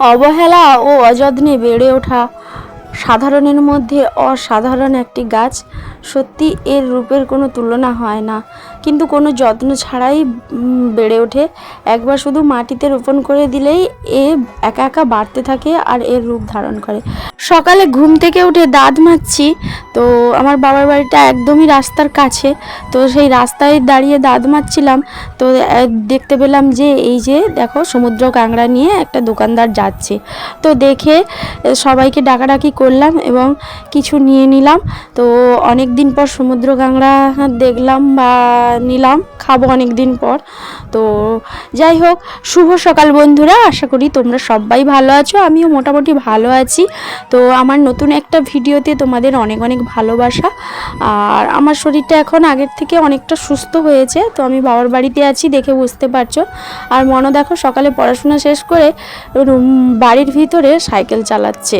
অবহেলা ও অযত্নে বেড়ে ওঠা সাধারণের মধ্যে অসাধারণ একটি গাছ সত্যি এর রূপের কোনো তুলনা হয় না। কিন্তু কোনো যত্ন ছাড়াই বেড়ে ওঠে। একবার শুধু মাটিতে রোপণ করে দিলেই এ একা একা বাড়তে থাকে আর এর রূপ ধারণ করে। সকালে ঘুম থেকে উঠে দাঁত মাজছি, তো আমার বাবার বাড়িটা একদমই রাস্তার কাছে, তো সেই রাস্তায় দাঁড়িয়ে দাঁত মাজছিলাম, তো দেখতে পেলাম যে এই যে দেখো সমুদ্র কাংড়া নিয়ে একটা দোকানদার যাচ্ছে। তো দেখে সবাইকে ডাকাডাকি করলাম এবং কিছু নিয়ে নিলাম। তো অনেক দিন পর সমুদ্র কাংড়া দেখলাম বা নিলাম, খাব অনেক দিন পর। তো যাই হোক, শুভ সকাল বন্ধুরা, আশা করি তোমরা সবাই ভালো আছো, আমিও মোটামুটি ভালো আছি। তো আমার নতুন একটা ভিডিওতে তোমাদের অনেক অনেক ভালোবাসা। আর আমার শরীরটা এখন আগের থেকে অনেকটা সুস্থ হয়েছে, তো আমি বাবার বাড়িতে আছি দেখে বুঝতে পারছ। আর মনে দেখো সকালে পড়াশোনা শেষ করে বাড়ির ভিতরে সাইকেল চালাচ্ছে।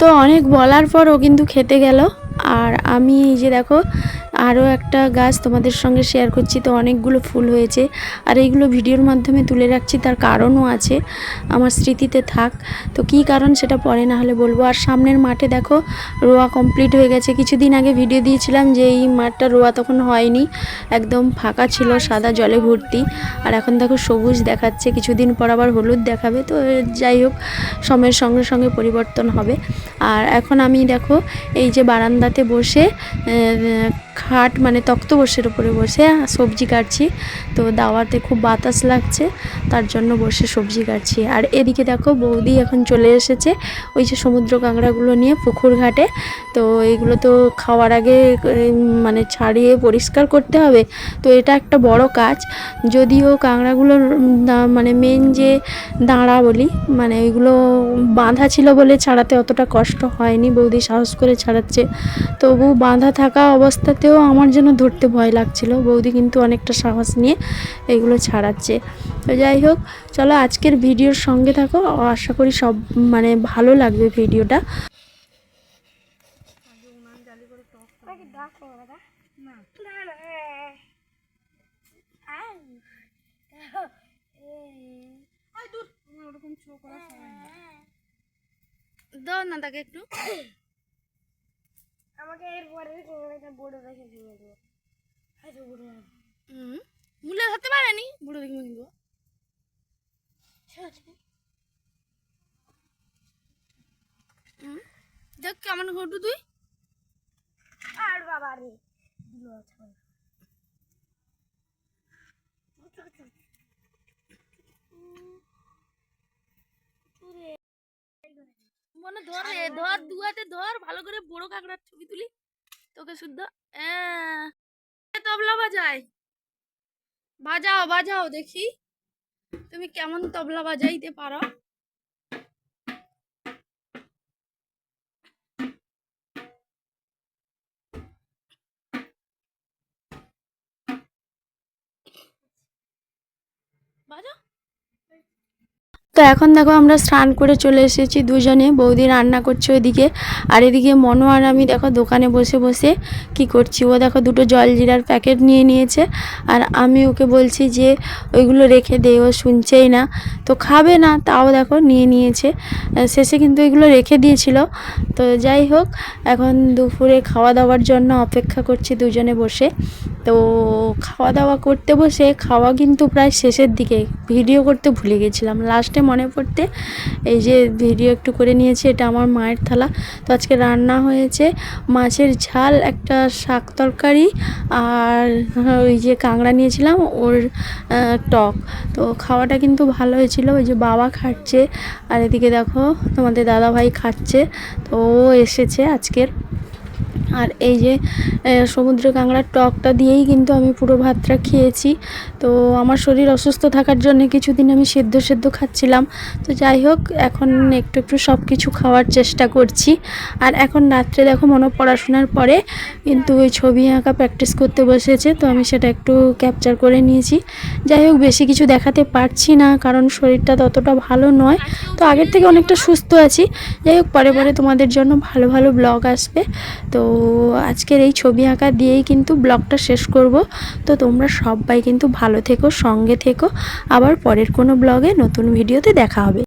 তো অনেক বলার পরও কিন্তু খেতে গেল। আর আমি এই যে দেখো আরও একটা গাছ তোমাদের সঙ্গে শেয়ার করছি। তো অনেকগুলো ফুল হয়েছে। আর এইগুলো ভিডিওর মাধ্যমে তুলে রাখছি তার কারণও আছে। আমার স্মৃতিতে থাক। তো কী কারণ সেটা পরে না হলে বলব। আর সামনের মাঠে দেখো রোয়া কমপ্লিট হয়ে গেছে। কিছুদিন আগে ভিডিও দিয়েছিলাম যে এই মাঠটা রোয়া তখন হয়নি। একদম ফাঁকা ছিল সাদা জলে ভর্তি। আর এখন দেখো সবুজ দেখাচ্ছে। কিছুদিন পর আবার হলুদ দেখাবে। তো যাই হোক সময়ের সঙ্গে সঙ্গে পরিবর্তন হবে। আর এখন আমি দেখো এই যে বারান্দাতে বসে আহ, খাট মানে তক্তবসের উপরে বসে সবজি কাটছি। তো দাওয়াতে খুব বাতাস লাগছে, তার জন্য বসে সবজি কাটছি। আর এদিকে দেখো বৌদি এখন চলে এসেছে ওই যে সমুদ্র কাঁকড়াগুলো নিয়ে পুকুর ঘাটে। তো এইগুলো তো খাওয়ার আগে মানে ছাড়িয়ে পরিষ্কার করতে হবে। তো এটা একটা বড় কাজ। যদিও কাঁকড়াগুলোর মানে মেন যে দাঁড়া বলি মানে ওইগুলো বাঁধা ছিল বলে ছাড়াতে অতটা কষ্ট হয়নি। বৌদি সাহস করে ছাড়াচ্ছে। তবু বাঁধা থাকা অবস্থাতেও আমার যেন ধরতে ভয় লাগছিল। বৌদি কিন্তু অনেকটা সাহস নিয়ে এগুলো ছাড়াচ্ছে। তো যাই হোক চলো আজকের ভিডিওর সঙ্গে থাকো। আশা করি সব মানে ভালো লাগবে ভিডিওটা। দাও না তাকে একটু। আমাকে এরপরে একটা বড় দেখে দিয়ে দেবো। হয়তো বড়। হুম? মূল্য ধরতে পারেনি? বুড়ো দেখি কিন্তু হুম? দেখ কেমন ঘটু তুই? আর বাবা রে দিল ছাড় ধর রে ধর দু হাতে ধর ভালো করে বড় কাঁকড়ার ছবি তুলি। তোকে শুদ্ধ এ, তবলা বাজায় বাজাও বাজাও দেখি। তুমি কেমন তবলা বাজাইতে পারো? বাজাও। তো এখন দেখো আমরা স্নান করে চলে এসেছি দুজনে। বৌদি রান্না করছে ওইদিকে। আর এদিকে মনো আর আমি দেখো দোকানে বসে বসে কি করছি। ও দেখো দুটো জল জিরার প্যাকেট নিয়ে নিয়েছে। আর আমি ওকে বলছি যে ওইগুলো রেখে দে, ও শুনছেই না। তো খাবে না, তাও দেখো নিয়ে নিয়েছে। শেষে কিন্তু এগুলো রেখে দিয়েছিল। তো যাই হোক, এখন দুপুরে খাওয়া দাওয়ার জন্য অপেক্ষা করছি দুজনে বসে। তো খাওয়া দাওয়া করতে বসে খাওয়া কিন্তু প্রায় শেষের দিকে। ভিডিও করতে ভুলে গেছিলাম। লাস্টে মনে পড়তে এই যে ভিডিও একটু করে নিয়েছি, এটা আমার মায়ের থালা। তো আজকে রান্না হয়েছে মাছের ঝাল, একটা শাক তরকারি আর ওই যে কাঁকড়া নিয়েছিলাম, ওর টক। তো খাওয়াটা কিন্তু ভালো হয়েছিল। ওই যে বাবা খাচ্ছে আর এদিকে দেখো তোমাদের দাদা ভাই খাচ্ছে। তো ও এসেছে আজকের আর এই যে সমুদ্র কাঁকড়ার টকটা দিয়েই কিন্তু আমি পুরো ভাতটা খেয়েছি। তো আমার শরীর অসুস্থ থাকার জন্য কিছুদিন আমি সেদ্ধ সেদ্ধ খাচ্ছিলাম। তো যাই হোক, এখন একটু একটু সব কিছু খাওয়ার চেষ্টা করছি। আর এখন রাত্রে দেখো মনে পড়াশোনার পরে কিন্তু ওই ছবি আঁকা প্র্যাকটিস করতে বসেছে, তো আমি সেটা একটু ক্যাপচার করে নিয়েছি। যাই হোক, বেশি কিছু দেখাতে পারছি না, কারণ শরীরটা ততটা ভালো নয়। তো আগের থেকে অনেকটা সুস্থ আছি। যাই হোক, পরে পরে তোমাদের জন্য ভালো ভালো ব্লগ আসবে। তো আজকের এই ছবি আঁকা দিয়েই কিন্তু ব্লগটা শেষ করব। তো তোমরা সবাই কিন্তু ভালো থেকো, সঙ্গে থেকো। আবার পরের কোনো ব্লগে নতুন ভিডিওতে দেখা হবে।